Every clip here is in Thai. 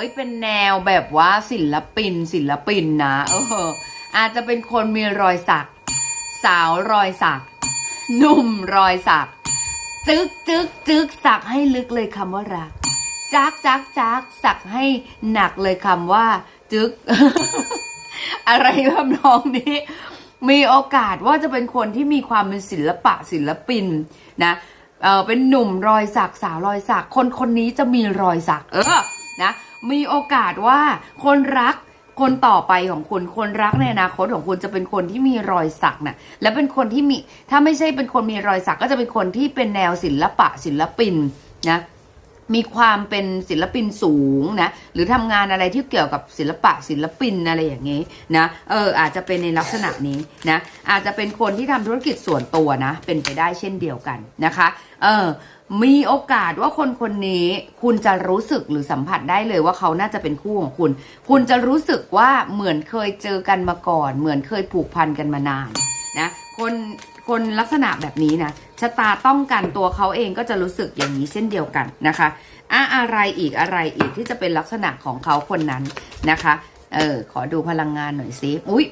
เอ้ยเป็นแนวแบบว่าศิลปินศิลปินนะเอออาจจะเป็นคนมีรอยสัก สาวรอยสัก หนุ่มรอยสัก จึกจึกจึกสักให้ลึกเลยคำว่ารักจักจักจักสักให้หนักเลยคำว่า จึก อะไรทำนองนี้ มีโอกาสว่าจะเป็นคนที่มีความเป็นศิลปะศิลปินนะเออเป็นหนุ่มรอยสักสาวรอยสัก คนคนนี้จะมีรอยสัก เออ นะมีโอกาสว่าคนรักคนต่อไปของคุณ คนรักในอนาคตของคุณจะเป็นคนที่มีรอยสักนะและเป็นคนที่มี ถ้าไม่ใช่เป็นคนมีรอยสักก็จะเป็นคนที่เป็นแนวศิลปะศิลปินนะ มีความเป็นศิลปินสูงนะ หรือทำงานอะไรที่เกี่ยวกับศิลปะศิลปินอะไรอย่างนี้นะ เออ อาจจะเป็นในลักษณะนี้นะ อาจจะเป็นคนที่ทำธุรกิจส่วนตัวนะ เป็นไปได้เช่นเดียวกันนะคะ เออ มีโอกาสว่าคนคนนี้คุณจะรู้สึกหรือสัมผัสได้เลยว่าเขาน่าจะเป็นคู่ของคุณ คุณจะรู้สึกว่าเหมือนเคยเจอกันมาก่อน เหมือนเคยผูกพันกันมานานนะคนคนลักษณะแบบนี้นะชะตาต้องกันตัวเขาเองก็จะรู้สึกอย่างนี้เช่นเดียวกันนะคะอะอะไรอีกอะไรอีกที่จะเป็นลักษณะของเขาคนนั้นนะคะ เออขอดูพลังงานหน่อยสิอุ้ย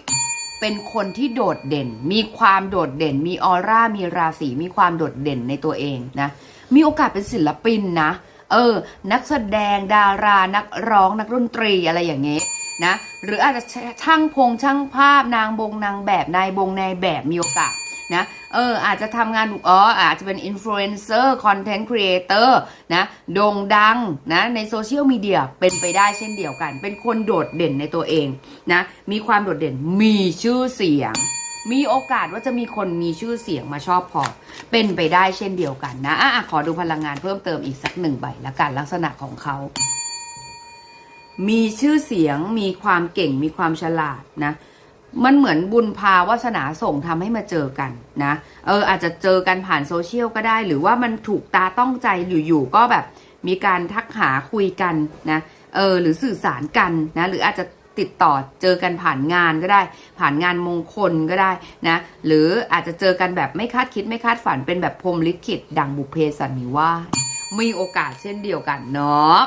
เป็นคนที่โดดเด่น มีความโดดเด่น มีออร่า มีราศี มีความโดดเด่นในตัวเองนะ มีโอกาสเป็นศิลปินนะ เออ นักแสดง ดารา นักร้อง นักดนตรีอะไรอย่างเงี้ยนะ หรืออาจจะช่างพงช่างภาพ นางบงนางแบบ นายบงนายแบบมีโอกาส นะเอออาจจะทำงานอ๋ออาจจะเป็นอินฟลูเอนเซอร์คอนเทนต์ครีเอเตอร์นะโด่งดังนะในโซเชียลมีเดียเป็นไปได้เช่นเดียวกัน เป็นคนโดดเด่นในตัวเองนะมีความโดดเด่นมีชื่อเสียงมีโอกาสว่าจะมีคนมีชื่อเสียงมาชอบพอ เป็นไปได้เช่นเดียวกันนะอะอะขอดูพลังงานเพิ่มเติมอีกสักหนึ่งใบละกันลักษณะของเขา มีชื่อเสียง มีความเก่ง มีความฉลาดนะ มันเหมือนบุญพาวาสนาส่งทำให้มาเจอกันนะเอออาจจะเจอกันผ่านโซเชียลก็ได้ หรือว่ามันถูกตาต้องใจอยู่ๆก็แบบมีการทักหาคุยกันนะเออหรือสื่อสารกันนะหรืออาจจะติดต่อเจอกันผ่านงานก็ได้ ผ่านงานมงคลก็ได้นะหรืออาจจะเจอกันแบบไม่คาดคิดไม่คาดฝันเป็นแบบพรมลิขิตดังบุเพสันนิวาสมีโอกาสเช่นเดียวกันเนาะ